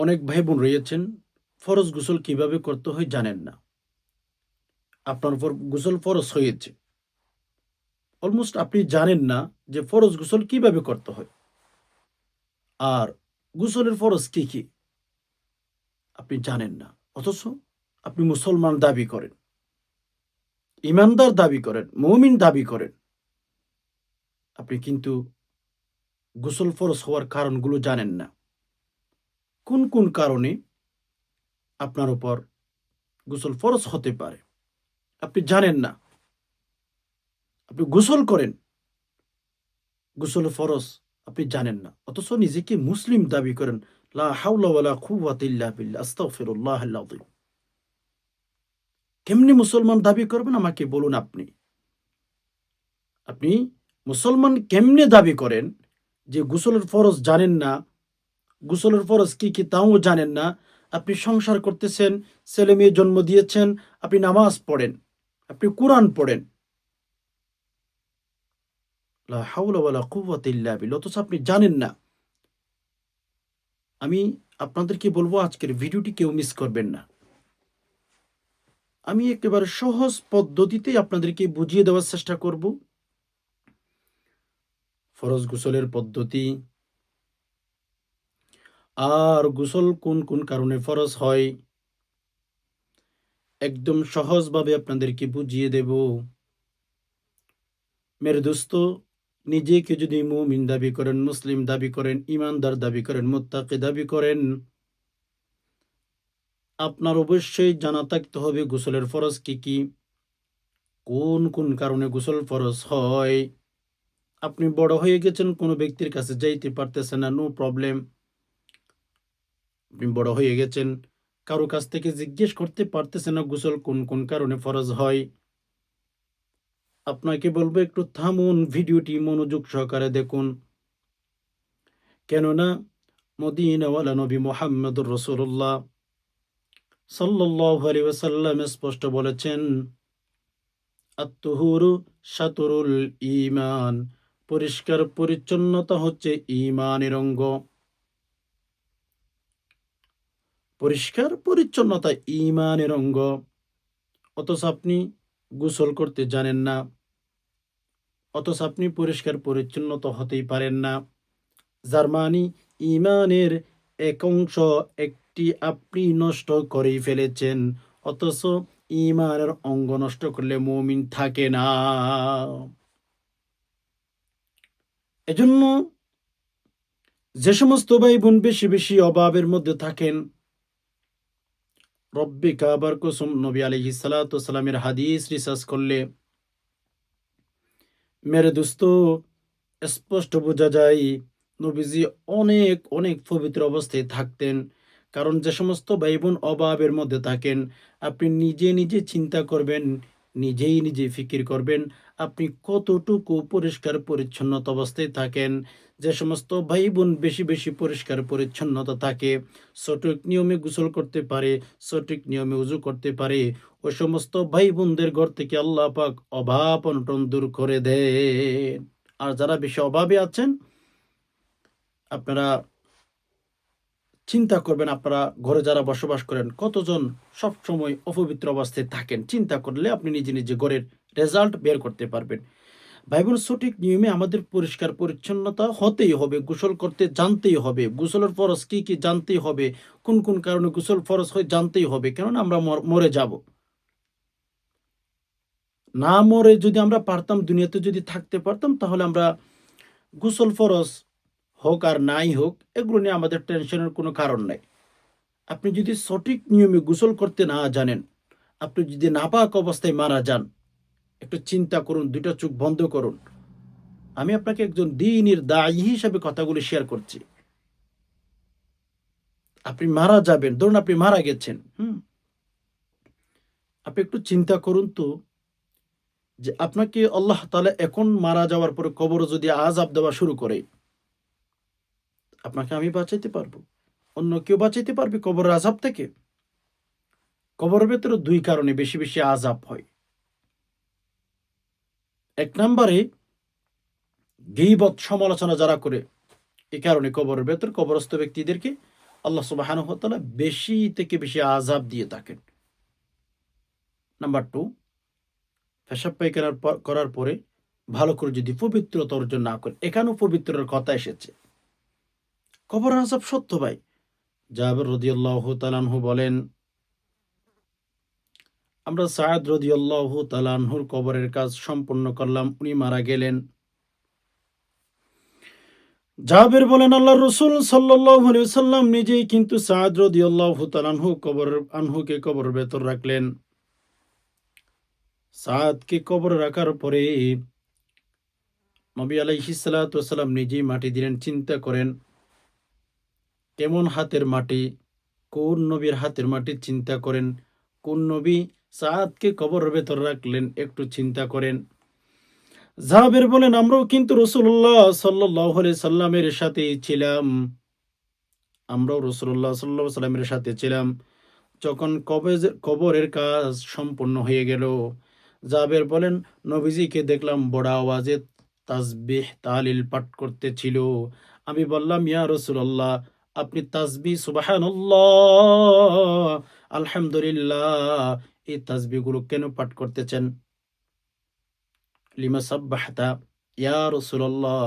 অনেক ভাই বোন রয়েছেন, ফরজ গোসল কীভাবে করতে হয় জানেন না। আপনার উপর গোসল ফরজ হয়েছে। অলমোস্ট আপনি জানেন না যে ফরজ গোসল কীভাবে করতে হয়। আর গোসলের ফরজ কি কি? আপনি জানেন না। অথচ আপনি মুসলমান দাবি করেন। ইমানদার দাবি করেন। মৌমিন দাবি করেন। আপনি কিন্তু গোসল ফরজ হওয়ার কারণগুলো জানেন না। কোন কোন কারণে আপনার উপর গোসল ফরজ হতে পারে? আপনি জানেন না। আপনি গোসল করেন। গোসল ফরজ আপনি জানেন না। অথচ নিজেকে মুসলিম দাবি করেন, লা কেমনি মুসলমান দাবি করবেন? আমাকে বলুন আপনি। আপনি মুসলমান কেমনে দাবি করেন যে গোসলের ফরজ জানেন না? গোসলের ফরজ কি কি তাও জানেন না। আপনি সংসার করতেছেন, ছেলে মেয়ে জন্ম দিয়েছেন, আপনি নামাজ পড়েন, আপনি কোরআন পড়েন। অথচ আপনি জানেন না। আমি আপনাদেরকে বলব, আজকের ভিডিওটি কেউ মিস করবেন না। আমি একেবারে সহজ পদ্ধতিতে আপনাদেরকে বুঝিয়ে দেওয়ার চেষ্টা করব। ফরজ গোসলের পদ্ধতি আর গোসল কোন কোন কারণে ফরজ হয়? একদম সহজভাবে আপনাদেরকে বুঝিয়ে দেব। মেরে দোস্ত, নিজেকে যদি মুমিন দাবি করেন, মুসলিম দাবি করেন, ইমানদার দাবি করেন, মোত্তাকি দাবি করেন, আপনার অবশ্যই জানা থাকতে হবে গোসলের ফরজ কি কি, কোন কোন কারণে গোসল ফরজ হয়। আপনি বড় হয়ে গেছেন, কোনো ব্যক্তির কাছে যাইতে পারতেছেন না নো প্রবলেম আপনি বড় হয়ে গেছেন। কারও কাছ থেকে জিজ্ঞেস করতে পারতেছে না গোসল কোন কোন কারণে ফরজ হয়। আপনাকে বলব একটু থামুন, ভিডিওটি মনোযোগ সহকারে দেখুন। কেননা মদিনাওয়ালা নবী মোহাম্মদুর রসুল্লাহ সাল্লাহ আলী স্পষ্ট বলেছেন আত্মহুরু সাতুরুল ইমান পরিষ্কার পরিচ্ছন্নতা হচ্ছে ইমানের অঙ্গ। পরিষ্কার, পরিচ্ছন্নতা ইমানের অঙ্গ। অথচ আপনি গোসল করতে জানেন না। অথচ আপনি পরিষ্কার পরিচ্ছন্নতা হতেই পারেন না। যার মানে ইমানের এক অংশ একটি আপনি নষ্ট করেই ফেলেছেন। অথচ ইমানের অঙ্গ নষ্ট করলে মমিন থাকে না। এজন্য যে সমস্ত ভাই বোন বেশি বেশি অভাবের মধ্যে থাকেন রব্বি কাবার কুসুম, নবী আলহি সালাতামের হাদিস রিসার্চ করলে মেরে দোস্ত, স্পষ্ট বোঝা যায় নবীজি অনেক অনেক পবিত্র অবস্থায় থাকতেন। কারণ যে সমস্ত ভাই বোন অভাবের মধ্যে থাকেন, আপনি নিজে নিজে চিন্তা করবেন নিজেই নিজে ফিকির করবেন। আপনি কতটুকু পরিষ্কার পরিচ্ছন্নতা অবস্থায় থাকেন, যে সমস্ত ভাই বোন বেশি বেশি পরিষ্কার পরিচ্ছন্নতা থাকে, সঠিক নিয়মে গোসল করতে পারে, সঠিক নিয়মে উজু করতে পারে ওই সমস্ত ভাই বোনদের ঘর থেকে আল্লাহ পাক অভাব অনটন দূর করে দেন। আর যারা বেশি অভাবে আছেন, আপনারা চিন্তা করবেন আপনারা, ঘরে যারা বসবাস করেন, কতজন সব সময় অপবিত্র অবস্থায় থাকেন? চিন্তা করলে আপনি নিজে নিজে ঘরের রেজাল্ট বের করতে পারবেন। বাইবেল সঠিক নিয়মে আমাদের পরিষ্কার পরিচ্ছন্নতা হতেই হবে, গোসল করতে জানতেই হবে। গোসলের ফরজ কি কি জানতেই হবে, কোন কোন কারণে গোসল ফরজ হয় জানতেই হবে, কেননা আমরা মরে যাব। না মরে যদি আমরা পারতাম, দুনিয়াতে যদি থাকতে পারতাম, তাহলে আমরা গোসল ফরজ হোক আর নাই হোক, এগুলো নিয়ে আমাদের টেনশনের কোনো কারণ নাই। আপনি যদি সঠিক নিয়মে গোসল করতে না জানেন, আপনি যদি নাপাক অবস্থায় মারা যান, একটু চিন্তা করুন, দুইটা চোখ বন্ধ করুন। আমি আপনাকে একজন দিনের দায়ী হিসাবে কথাগুলি শেয়ার করছি। আপনি মারা যাবেন, ধরুন আপনি মারা গেছেন, হুম? আপনি একটু চিন্তা করুন তো, যে আপনাকে আল্লাহ তালা এখন মারা যাওয়ার পরে কবর যদি আজাব দেওয়া শুরু করে আপনাকে আমি বাঁচাইতে পারব। অন্য কেউ বাঁচাইতে পারবে কবরের আজাব থেকে? কবরের ভেতরে দুই কারণে বেশি বেশি আজাব হয়। এক নম্বরে গিবত সমালোচনা যারা করে, এ কারণে কবরের ভেতর কবরস্থ ব্যক্তিদেরকে আল্লাহ সুবাহানুহ তাআলা বেশি থেকে বেশি আযাব দিয়ে থাকেন। নাম্বার টু পেশাব পায়খানার করার পরে ভালো করে যদি পবিত্রতা অর্জন না করে এখানেও পবিত্রের কথা এসেছে। কবর আজাব সত্য ভাই। জাবের রদিয়াল্লাহ তালানহু বলেন, আমরা সায়দ রদিয়াল্লাহ তালানহুর কবরের কাজ সম্পূর্ণ করলাম, উনি মারা গেলেন। জাবের বলেন আল্লাহ রসুল সাল্লাম নিজেই কিন্তু সায়দ রদিয়াল্লাহ তালানহু কবর, আনহুকে কবর ভেতর রাখলেন। সাদকে কবর রাখার পরে নবী আলাইহি সালাম নিজেই মাটি দিলেন, চিন্তা করেন কেমন হাতের মাটি? কোন নবীর হাতের মাটি চিন্তা করেন? কোন নবী সাদকে কবর ভেতর রাখলেন একটু চিন্তা করেন। জাহাবের বলেন, আমরাও কিন্তু রসুল্লাহ সাল্লাহ সাল্লামের সাথে ছিলাম। আমরাও রসুল্লাহ সাল্লাহ সাল্লামের সাথে ছিলাম। যখন কবেজ, কবরের কাজ সম্পূর্ণ হয়ে গেল, জাবের বলেন, নবীজিকে দেখলাম বড় আওয়াজে তাসবিহ, তালিল পাঠ করতেছিল। আমি বললাম, ইয়া রসুল্লাহ আপনি তাসবি সুবাহান আলহামদুলিল্লাহ, এই তাসবিগুলো কেন পাঠ করতেছেন? লিমা সাব্বাহতা, ইয়া রসুল্লাহ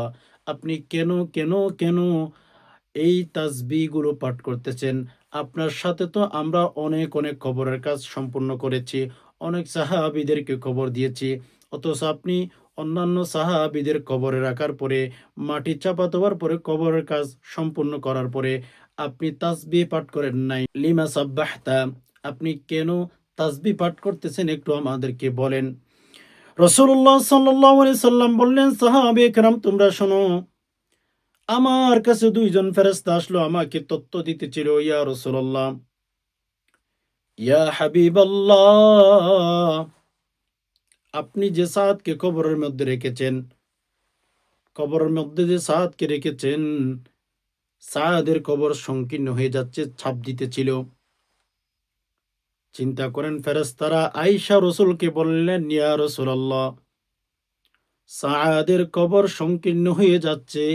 আপনি কেন কেন কেন এই তাসবিগুলো পাঠ করতেছেন? আপনার সাথে তো আমরা অনেক অনেক খবরের কাজ সম্পূর্ণ করেছি, অনেক সাহাবিদেরকে খবর দিয়েছি, অথচ আপনি অন্যান্য সাহাবিদের কবরে রাখার পরে, মাটি চাপা দেওয়ার পরে, কবরের কাজ সম্পূর্ণ করার পরে আপনি তাসবি পাঠ করেন নাই। লিমা সাব্বাহতা, আপনি কেন তাসবি পাঠ করতেছেন একটু আমাদেরকে বলেন। রসুল্লাহ সাল্লাহ সাল্লাম বললেন, সাহাবি একরাম, তোমরা শোনো, আমার কাছে দুইজন ফেরেস্তা আসলো, আমাকে তত্ত্ব দিতে ছিল ইয়া রসুল্লাহ ইয়া হাবিব আপনি যে সাদকে কবরের মধ্যে রেখেছেন, কবরের মধ্যে যে সাদকে রেখেছেন সাদের কবর সংকীর্ণ হয়ে যাচ্ছে, ছাপ দিতেছিল। চিন্তা করেন ফেরেস্তারা আইসা রসুলকে বললেন, ইয়া রসুল্লাহ সাদের কবর সংকীর্ণ হয়ে যাচ্ছে।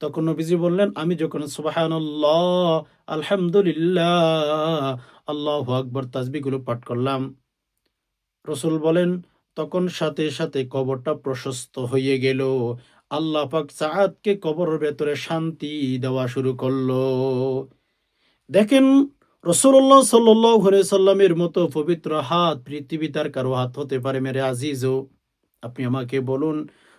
তখন নবীজি বললেন, আমি যখন সুবাহান্লাহ আলহামদুলিল্লাহ, আল্লাহ আকবর তাজবিগুলো পাঠ করলাম রসুল বলেন, তখন সাথে সাথে কবরটা প্রশস্ত হয়ে গেল। আল্লাহ পাক সাদকে কবরের ভেতরে শান্তি দেওয়া শুরু করল। দেখেন রসুল্লাহ সাল্লাহ সাল্লামের মতো পবিত্র হাত পৃথিবী তার কারও হাত হতে পারে মেরে আজিজও। আপনি আমাকে বলুন,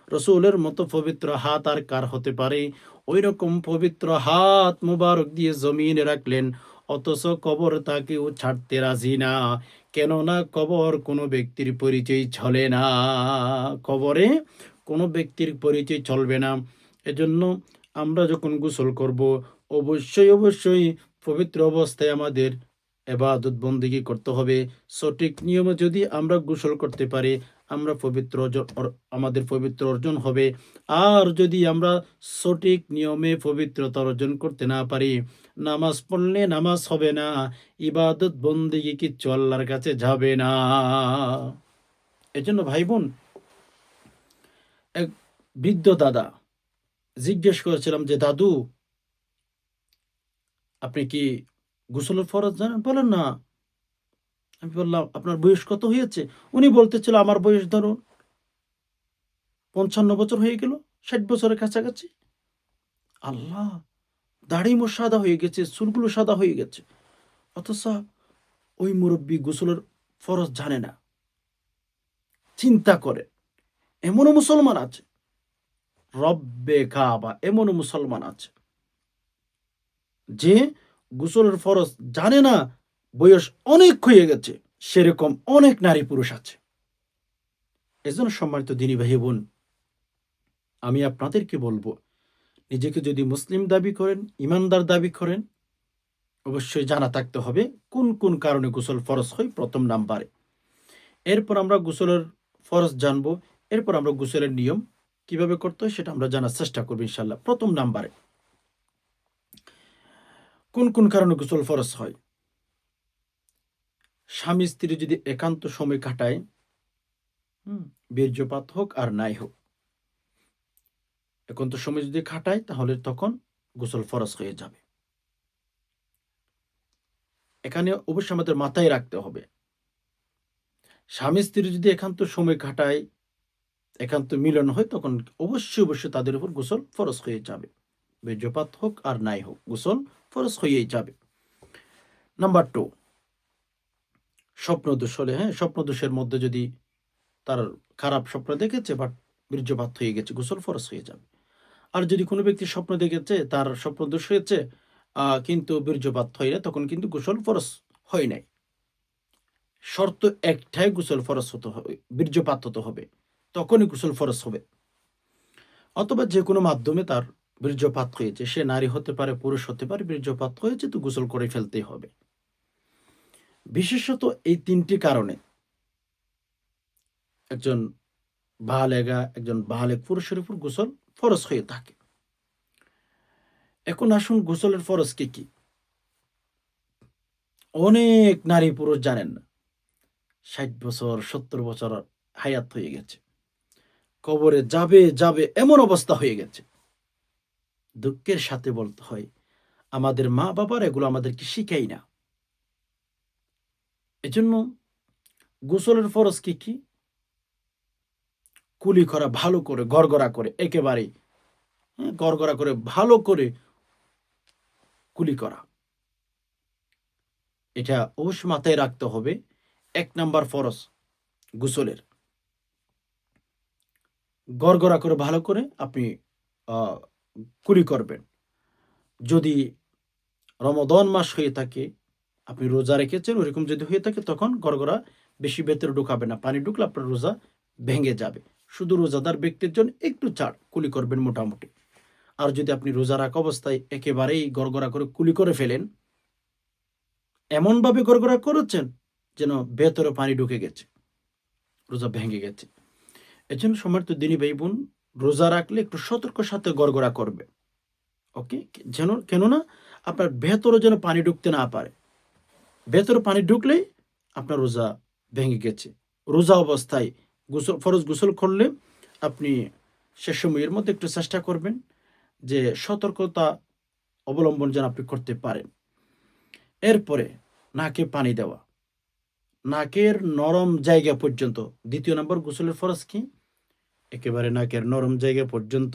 রসুলের মতো পবিত্র হাত আর কার হতে পারে? ওই রকম পবিত্র হাত মুবারক দিয়ে জমিনে রাখলেন, অথচ কবর তাকেও ছাড়তে রাজি না। কেননা কবর কোনো ব্যক্তির পরিচয় চলে না। কবরে কোনো ব্যক্তির পরিচয় চলবে না। এজন্য আমরা যখন গোসল করব, অবশ্যই অবশ্যই পবিত্র অবস্থায় আমাদের এবাদত বন্দিগি করতে হবে। সঠিক নিয়মে যদি আমরা গোসল করতে পারি, আমরা পবিত্র আমাদের পবিত্র অর্জন হবে। আর যদি আমরা সঠিক নিয়মে পবিত্রতা অর্জন করতে না পারি, নামাজ পড়লে নামাজ হবে না, ইবাদত বন্দিগি কিচ্ছু আল্লাহর কাছে যাবে না। এজন্য ভাই বোন এক বৃদ্ধ দাদা জিজ্ঞেস করেছিলাম যে, দাদু, আপনি কি গোসলের ফরজ জানেন? বলেন না। আমি বললাম, আপনার বয়স কত হয়েছে? উনি বলতেছিল, আমার বয়স ধরুন পঞ্চান্ন বছর হয়ে গেল, ষাট বছরের কাছাকাছি। আল্লাহ দাড়ি মোর সাদা হয়ে গেছে, চুলগুলো সাদা হয়ে গেছে। অথচ ওই মুরব্বী গোসলের ফরজ জানে না। চিন্তা করে, এমনও মুসলমান আছে। রব্বে কাবা, এমনও মুসলমান আছে। যে গোসলের ফরজ জানে না, বয়স অনেক হয়ে গেছে, সেরকম অনেক নারী পুরুষ আছে। এজন্য সম্মানিত দিনী ভাই বোন, আমি আপনাদেরকে বলব, নিজেকে যদি মুসলিম দাবি করেন, ইমানদার দাবি করেন, অবশ্যই জানা থাকতে হবে কোন কোন কারণে গোসল ফরজ হয় প্রথম নাম্বারে। এরপর আমরা গোসলের ফরজ জানব, এরপর আমরা গোসলের নিয়ম কীভাবে করতে হয় সেটা আমরা জানার চেষ্টা করব ইনশাল্লাহ প্রথম নাম্বারে। কোন কোন কারণে গোসল ফরজ হয়? স্বামী স্ত্রী যদি একান্ত সময় কাটায় বীর্যপাত হোক আর নাই হোক, একান্ত সময় যদি কাটায়, তাহলে তখন গোসল ফরজ হয়ে যাবে। এখানে অবশ্যই আমাদের মাথায় রাখতে হবে, স্বামী স্ত্রী যদি একান্ত সময় কাটায়, একান্ত মিলন হয়, তখন অবশ্যই অবশ্যই তাদের উপর গোসল ফরজ হয়ে যাবে। বীর্যপাত হোক আর নাই হোক, গোসল ফরজ হয়েই যাবে। নাম্বার টু স্বপ্ন দোষ হলে হ্যাঁ স্বপ্ন দোষের মধ্যে যদি তার খারাপ স্বপ্ন দেখেছে বাট বীর্যপাত হয়ে গেছে, গোসল ফরজ হয়ে যাবে। আর যদি কোনো ব্যক্তি স্বপ্ন দেখেছে, তার স্বপ্ন দোষ হয়েছে কিন্তু বীর্যপাত হয় না, তখন কিন্তু গোসল ফরজ হয় নাই। শর্ত একটাই, গোসল ফরজ হতে হবে, বীর্যপাত হতে হবে, তখনই গোসল ফরজ হবে। অথবা যে কোনো মাধ্যমে তার বীর্যপাত হয়েছে, সে নারী হতে পারে, পুরুষ হতে পারে, বীর্যপাত হয়েছে তো গোসল করে ফেলতেই হবে। বিশেষত এই তিনটি কারণে একজন বালেগা, একজন বালেক পুরুষের উপর গোসল ফরজ হয়ে থাকে। এখন আসুন গোসলের ফরজ কি কি? অনেক নারী পুরুষ জানেন না, ষাট বছর, সত্তর বছর হায়াত হয়ে গেছে, কবরে যাবে যাবে এমন অবস্থা হয়ে গেছে। দুঃখের সাথে বলতে হয় আমাদের মা বাবার এগুলো আমাদেরকে শিখাই না। এজন্য গোসলের ফরজ কি কি? কুলি করা ভালো করে গড়গড়া করে একেবারে হ্যাঁ, গড়গড়া করে ভালো করে কুলি করা। এটা অবশ্যই মাথায় রাখতে হবে এক নাম্বার ফরজ গোসলের। গড়গড়া করে ভালো করে আপনি কুলি করবেন। যদি রমদন মাস হয়ে থাকে, আপনি রোজা রেখেছেন, ওরকম যদি হয়ে থাকে, তখন গড়গড়া বেশি ভেতরে ঢুকাবে না, পানি ঢুকলে আপনার রোজা ভেঙে যাবে। শুধু রোজাদার ব্যক্তির জন্য একটু ছাড়, কুলি করবেন মোটামুটি। আর যদি আপনি রোজা রাখা অবস্থায় একেবারেই গড়গড়া করে কুলি করে ফেলেন, এমনভাবে গড়গড়া করেছেন যেন ভেতরে পানি ঢুকে গেছে, রোজা ভেঙে গেছে। এজন্য সময় তো দিনী ভাই বোন রোজা রাখলে একটু সতর্ক সাথে গড়গড়া করবে। ওকে যেন, কেননা আপনার ভেতরে যেন পানি ঢুকতে না পারে। ভেতরে পানি ঢুকলেই আপনার রোজা ভেঙে গেছে। রোজা অবস্থায় গোসল, ফরজ গোসল করলে আপনি সে সময়ের মধ্যে একটু চেষ্টা করবেন যে সতর্কতা অবলম্বন যেন আপনি করতে পারেন। এরপরে নাকে পানি দেওয়া। নাকের নরম জায়গা পর্যন্ত। দ্বিতীয় নম্বর গোসলের ফরজ কি? একেবারে নাকের নরম জায়গা পর্যন্ত।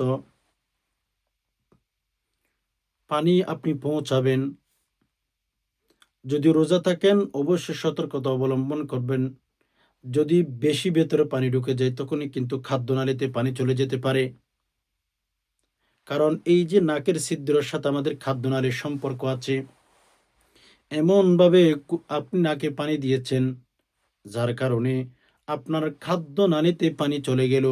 পানি আপনি পৌঁছাবেন। যদি রোজা থাকেন, অবশ্যই সতর্কতা অবলম্বন করবেন। যদি বেশি ভেতরে পানি ঢুকে যায়, তখনই কিন্তু খাদ্যনালীতে পানি চলে যেতে পারে। কারণ এই যে নাকের ছিদ্রের সাথে আমাদের খাদ্যনালীর সম্পর্ক আছে, এমনভাবে আপনি নাকে পানি দিয়েছেন, যার কারণে আপনার খাদ্য নালীতে পানি চলে গেল।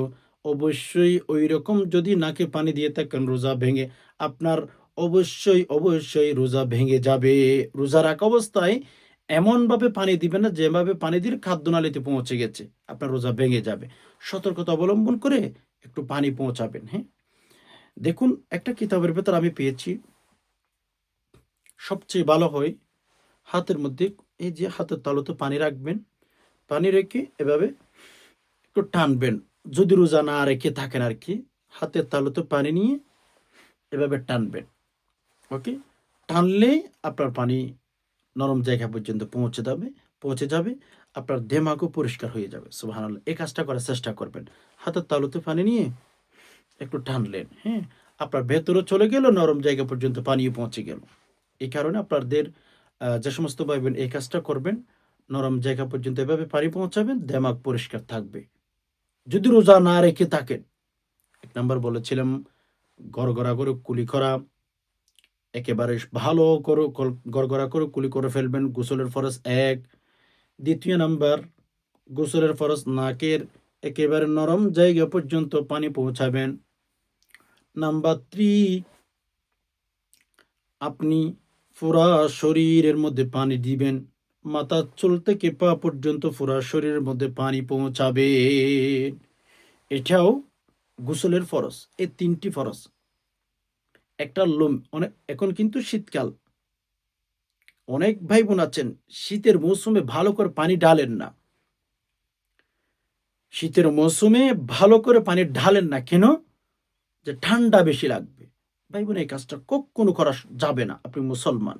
অবশ্যই ওই রকম যদি নাকে পানি দিয়ে থাকেন, রোজা ভেঙে, আপনার অবশ্যই অবশ্যই রোজা ভেঙে যাবে। রোজা রাখা অবস্থায় এমনভাবে পানি দিবেন না, যেভাবে পানি দিয়ে খাদ্যনালীতে পৌঁছে গেছে, আপনার রোজা ভেঙে যাবে। সতর্কতা অবলম্বন করে একটু পানি পৌঁছাবেন হ্যাঁ? দেখুন, একটা কিতাবের ভেতর আমি পেয়েছি। সবচেয়ে ভালো হয় হাতের মধ্যে, এই যে হাতের তালুতে পানি রাখবেন, পানি রেখে এভাবে একটু টানবেন। যদি রোজা না রেখে থাকেন আর কি, হাতের তালুতে পানি নিয়ে এভাবে টানবেন। ওকে টানলেই আপনার পানি নরম জায়গা পর্যন্ত পৌঁছে যাবে পৌঁছে যাবে, আপনার দেমাগও পরিষ্কার হয়ে যাবে। সুবাহ এই কাজটা করার চেষ্টা করবেন। হাতের তালুতে পানি নিয়ে একটু টানলেন হ্যাঁ? আপনার ভেতরে চলে গেল, নরম জায়গা পর্যন্ত পানিও পৌঁছে গেল। এই কারণে আপনাদের যে সমস্ত ভাই বোন এই কাজটা করবেন, নরম জায়গা পর্যন্ত এভাবে পানি পৌঁছাবেন, দেমাগ পরিষ্কার থাকবে। যদি রোজা না রেখে থাকেন, এক নম্বর বলেছিলাম, গড়গড়া করে কুলি করা, একেবারে ভালো করে গড়গড়া করে কুলি করে ফেলবেন, গোসলের ফরজ এক। দ্বিতীয় নাম্বার, গোসলের ফরজ নাকের একেবারে নরম জায়গা পর্যন্ত পানি পৌঁছাবেন। নাম্বার থ্রি, আপনি পুরা শরীরের মধ্যে পানি দিবেন। মাথা চুল থেকে পা পর্যন্ত পুরা শরীরের মধ্যে পানি পৌঁছাবে। এটাও গোসলের ফরজ এই তিনটি ফরজ। একটা লোম অনেক এখন কিন্তু শীতকাল। অনেক ভাই বোন আছেন, শীতের মৌসুমে ভালো করে পানি ঢালেন না। শীতের মৌসুমে ভালো করে পানি ঢালেন না কেন? যে ঠান্ডা বেশি লাগবে। ভাই বোন এই কাজটা কখনো করা যাবে না, আপনি মুসলমান।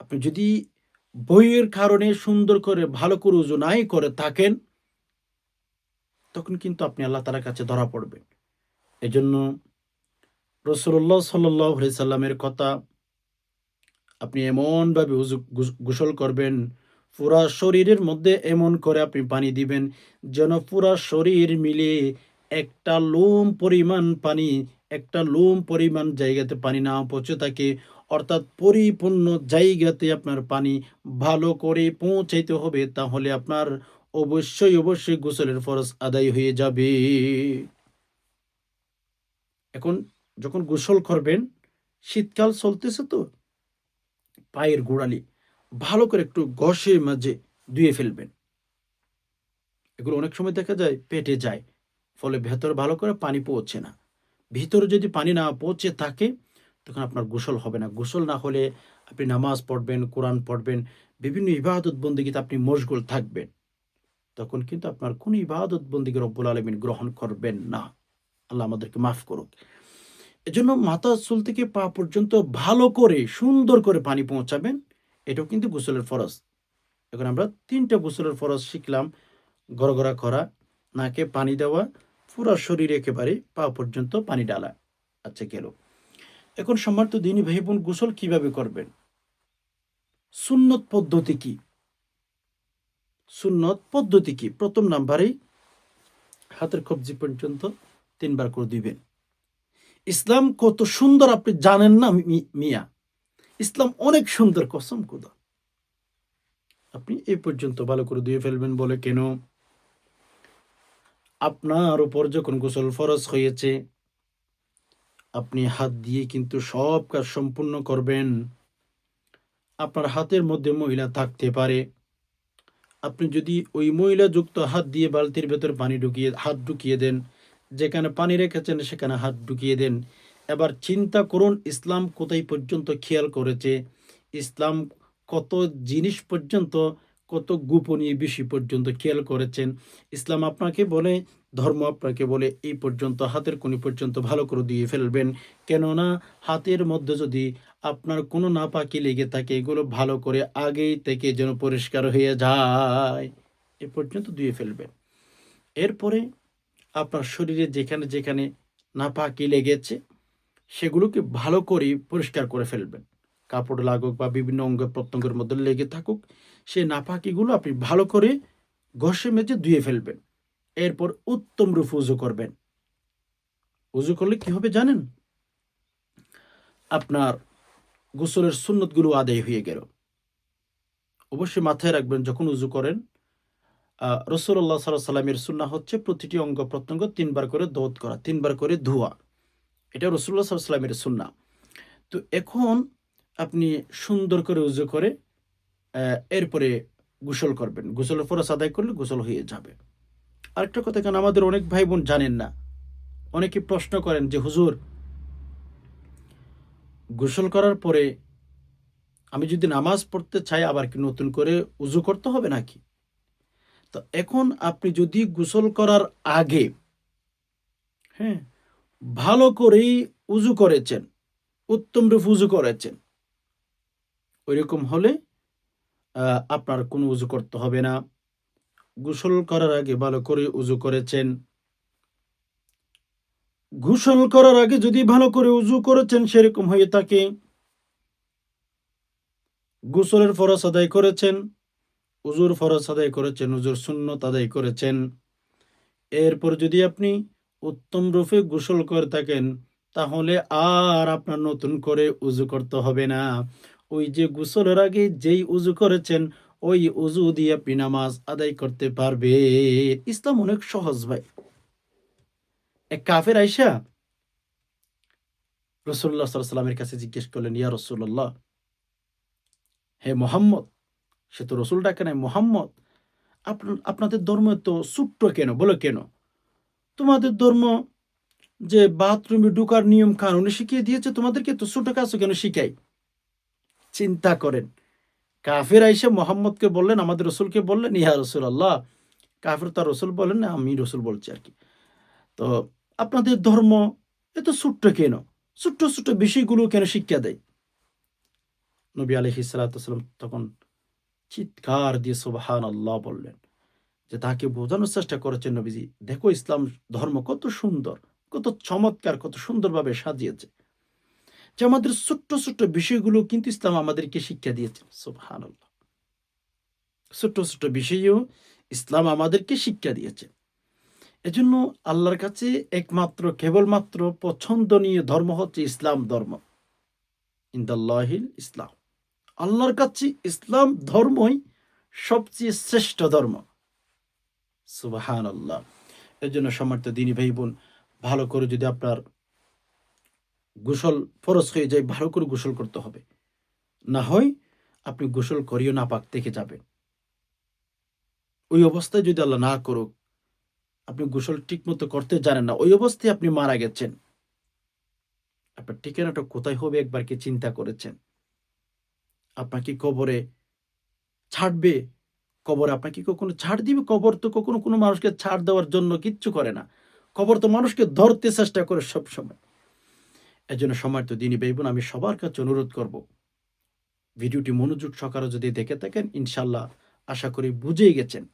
আপনি যদি বইয়ের কারণে সুন্দর করে ভালো করে উজু নাই করে থাকেন, তখন কিন্তু আপনি আল্লাহ তালার কাছে ধরা পড়বেন। এজন্য রসুল্লাহ সাল্লাহ সাল্লামের কথা আপনি এমনভাবে উজু গোসল করবেন, পুরা শরীরের মধ্যে এমন করে আপনি পানি দিবেন যেন পুরা শরীর মিলে একটা লোম পরিমাণ পানি, একটা লোম পরিমাণ জায়গাতে পানি না পৌঁছে থাকে। অর্থাৎ পরিপূর্ণ জায়গাতে আপনার পানি ভালো করে পৌঁছাইতে হবে, তাহলে আপনার অবশ্যই অবশ্যই গোসলের ফরজ আদায় হয়ে যাবে। এখন যখন গোসল করবেন, শীতকাল চলতেছে তো, পায়ের গোড়ালি ভালো করে একটু ঘষে মাঝে ধুয়ে ফেলবেন। এগুলো অনেক সময় দেখা যায় পেটে যায়, ফলে ভেতর ভালো করে পানি পৌঁছে না। ভিতরে যদি পানি না পৌঁছে থাকে তখন আপনার গোসল হবে না। গোসল না হলে আপনি নামাজ পড়বেন, কোরআন পড়বেন, বিভিন্ন ইবাদত বন্দিগিতে আপনি মশগুল থাকবেন। তখন কিন্তু আপনার কোন ইবাদত বন্দিকে রব্বুল আলমিন গ্রহণ করবেন না। আল্লাহ আমাদেরকে মাফ করুক। এজন্য মাথা চুল থেকে পা পর্যন্ত ভালো করে, সুন্দর করে পানি পৌঁছাবেন। এটাও কিন্তু গোসলের ফরজ। এখন আমরা তিনটা গোসলের ফরজ শিখলাম। গড়গড়া করা, নাকে পানি দেওয়া, পুরো শরীর একেবারে পা পর্যন্ত পানি ডালা আচ্ছা গেল। এখন সম্মানিত দিনী ভাই বোন, গোসল কীভাবে করবেন? সুন্নত পদ্ধতি কি? সুন্নত পদ্ধতি কি? প্রথম নাম্বারেই হাতের কবজি পর্যন্ত তিনবার করে দিবেন। ইসলাম কত সুন্দর, আপনি জানেন না মিয়া? ইসলাম অনেক সুন্দর, কসম খুদা। আপনি এই পর্যন্ত ভালো করে দিয়ে ফেলবেন বলে কেন? আপনার উপর যখন গোসল ফরজ হয়েছে আপনি হাত দিয়ে কিন্তু সব কাজ সম্পূর্ণ করবেন। আপনার হাতের মধ্যে মহিলা থাকতে পারে। আপনি যদি ওই মহিলা যুক্ত হাত দিয়ে বালতির ভেতর পানি ঢুকিয়ে, হাত ঢুকিয়ে দেন, যেখানে পানি রেখেছেন সেখানে হাত ঢুকিয়ে দেন। এবার চিন্তা করুন, ইসলাম কোথায় পর্যন্ত খেয়াল করেছে? ইসলাম কত জিনিস পর্যন্ত, কত গোপনীয় বিষয় পর্যন্ত খেয়াল করেছেন? ইসলাম আপনাকে বলে ধর্ম আপনাকে বলে এই পর্যন্ত হাতের কোনি পর্যন্ত ভালো করে দিয়ে ফেলবেন। কেননা হাতের মধ্যে যদি আপনার কোনো না নাপাকি লেগে থাকে, এগুলো ভালো করে আগেই থেকে যেন পরিষ্কার হয়ে যায়, এ পর্যন্ত ধুয়ে ফেলবেন। এরপরে আপনার শরীরে যেখানে যেখানে না নাপাকি লেগেছে, সেগুলোকে ভালো করে পরিষ্কার করে ফেলবেন। কাপড় লাগুক বা বিভিন্ন অঙ্গ প্রত্যঙ্গের মধ্যে লেগে থাকুক সেই নাপাকিগুলো আপনি ভালো করে ঘষে মেজে ধুয়ে ফেলবেন। এরপর উত্তম রূপ উজু করবেন। উজু করলে কি হবে জানেন? আপনার গোসলের সুন্নতগুলো আদায় হয়ে গেল। অবশ্যই মাথায় রাখবেন, যখন উজু করেন রসুল্লাহ সাল্লাহ সাল্লামের সুন্না হচ্ছে প্রতিটি অঙ্গ প্রত্যঙ্গ তিনবার করে দৌত করা, তিনবার করে ধোয়া। এটা রসুল্লাহ সাল্লাহ সাল্লামের সুন্না তো এখন আপনি সুন্দর করে উজু করে এরপরে গোসল করবেন। গোসলের ফরস আদায় করলে গোসল হয়ে যাবে। আরেকটা কথা কেন আমাদের অনেক ভাই বোন জানেন না। অনেকে প্রশ্ন করেন যে, হুজুর, গোসল করার পরে আমি যদি নামাজ পড়তে চাই, আবার কি নতুন করে উজু করতে হবে নাকি? তো এখন আপনি যদি গোসল করার আগে হ্যাঁ ভালো করেই উজু করেছেন, উত্তম রূপে উজু করেছেন, ওইরকম হলে আপনার কোনো উজু করতে হবে না। গোসল করার আগে ভালো করে উজু করেছেন। গোসল করার আগে যদি ভালো করে উজু করেছেন, সেরকম হয়ে থাকে। গোসলের ফরজ আদায় করেছেন, উজুর ফরজ আদায় করেছেন, উজুর সুন্নত আদায় করেছেন। এরপর যদি আপনি উত্তম রূপে গোসল করে থাকেন, তাহলে আর আপনার নতুন করে উজু করতে হবে না। ওই যে গোসলের আগে যেই উজু করেছেন ওই উজু দিয়ে আপনি আদায় করতে পারবে। ইসলাম অনেক সহজ ভাই। এক কাফের আইসা রসুল্লাহ সাল্লামের কাছে জিজ্ঞেস করলেন, ইয়া রসুল্লাহ হে মোহাম্মদ? সে তো রসুল ডাকে নাই, মোহাম্মদ আপনাদের ধর্ম তো ছোট্ট কেন? বলো কেন? তোমাদের ধর্ম যে বাথরুমে ঢুকার নিয়ম কানুনে শিখিয়ে দিয়েছে, তোমাদেরকে তো ছোট কাজ কেন শিখাই চিন্তা করেন। কাফের আইসা মোহাম্মদকে বললেন, আমাদের রসুলকে বললেন ইহা রসুল আল্লাহ কাফের তার রসুল বলেন না আমি রসুল বলছি আর কি। তো আপনাদের ধর্ম এত ছোট্ট কেন? ছোট্ট ছোট্ট বিষয়গুলো কেন শিক্ষা দেয়? নবী আলহি সাল্লাম তখন চিৎকার দিয়ে সুবাহান আল্লাহ বললেন যে তাকে বোঝানোর চেষ্টা করেছেন নবীজি। দেখো ইসলাম ধর্ম কত সুন্দর, কত চমৎকার, কত সুন্দরভাবে সাজিয়েছে। যে আমাদের ছোট্ট ছোট্ট বিষয়গুলো কিন্তু ইসলাম আমাদেরকে শিক্ষা দিয়েছেন। সুবাহান আল্লাহ ছোট্ট ছোট্ট বিষয়েও ইসলাম আমাদেরকে শিক্ষা দিয়েছে এজন্য আল্লাহর কাছে একমাত্র, কেবলমাত্র পছন্দনীয় ধর্ম হচ্ছে ইসলাম ধর্ম। ইন্দাল্লাহিল ইসলাম। আল্লাহর কাছে ইসলাম ধর্মই সবচেয়ে শ্রেষ্ঠ ধর্ম। সুবাহান আল্লাহ এর জন্য সমর্থ দিনী ভাই বোন ভালো করে যদি আপনার গোসল ফরজ হয়ে যায়, ভালো করে গোসল করতে হবে। না হয় আপনি গোসল করিও না, পাক থেকে যাবেন। ওই অবস্থায় যদি আল্লাহ না করুক, আপনি গোসল ঠিক মতো করতে জানেন না, ওই অবস্থায় আপনি মারা গেছেন। আপনার ঠিকানাটা কোথায় হবে একবার কি চিন্তা করেছেন? আপনাকে কবরে ছাড়বে? কবর আপনাকে কখনো ছাড় দিবে? কবর তো কখনো কোনো মানুষকে ছাড় দেওয়ার জন্য কিচ্ছু করে না। কবর তো মানুষকে ধরতে চেষ্টা করে সব সময় এর জন্য সময় তো দিনই বেবুন আমি সবার কাছে অনুরোধ করব। ভিডিওটি মনোযোগ সহকারে যদি দেখে থাকেন ইনশাল্লাহ আশা করি বুঝেই গেছেন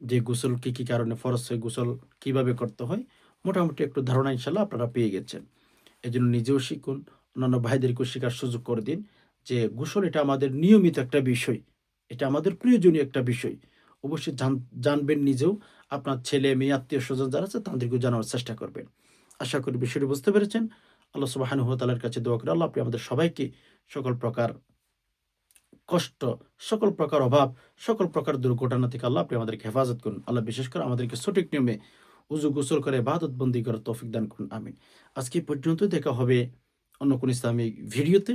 যে গোসল কি কি কারণে ফরজ হয় গোসল কীভাবে করতে হয়। মোটামুটি একটু ধারণা ইনশাল্লাহ আপনারা পেয়ে গেছেন। এই জন্য নিজেও শিখুন, অন্যান্য ভাইদেরকেও শেখার সুযোগ করে দিন যে গোসল এটা আমাদের নিয়মিত একটা বিষয়, এটা আমাদের প্রয়োজনীয় একটা বিষয়। অবশ্যই জানবেন নিজেও, আপনার ছেলে মেয়ে আত্মীয় স্বজন যারা আছে তাদেরকেও জানার চেষ্টা করবেন। আশা করি বিষয়টি বুঝতে পেরেছেন। আল্লাহ সুবাহানু তালার কাছে দোয়া করে, আল্লাহ আপনি আমাদের সবাইকে সকল প্রকার কষ্ট, সকল প্রকার অভাব, সকল প্রকার দুর্ঘটনা থেকে আল্লাহ আপনি আমাদেরকে হেফাজত করুন। আল্লাহ বিশেষ করে আমাদেরকে সঠিক নিয়মে উজু গোসল করে বাদত বন্দি করার তৌফিক দান করুন, আমিন। আজকে পর্যন্ত দেখা হবে অন্য কোন ইসলামিক ভিডিওতে।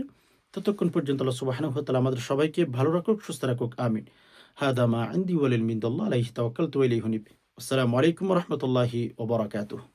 ততক্ষণ পর্যন্ত আল্লাহ সুবাহানু তালা আমাদের সবাইকে ভালো রাখুক, সুস্থ রাখুক, আমিন। হাদামা আন্দি ওয়ালিল মিন্দুল্লাহ আলাইহি তাওয়াক্কালতু ইলাইহি হুনিব। আসসালামু আলাইকুম ওয়া রাহমাতুল্লাহি ওয়া বারাকাতুহু।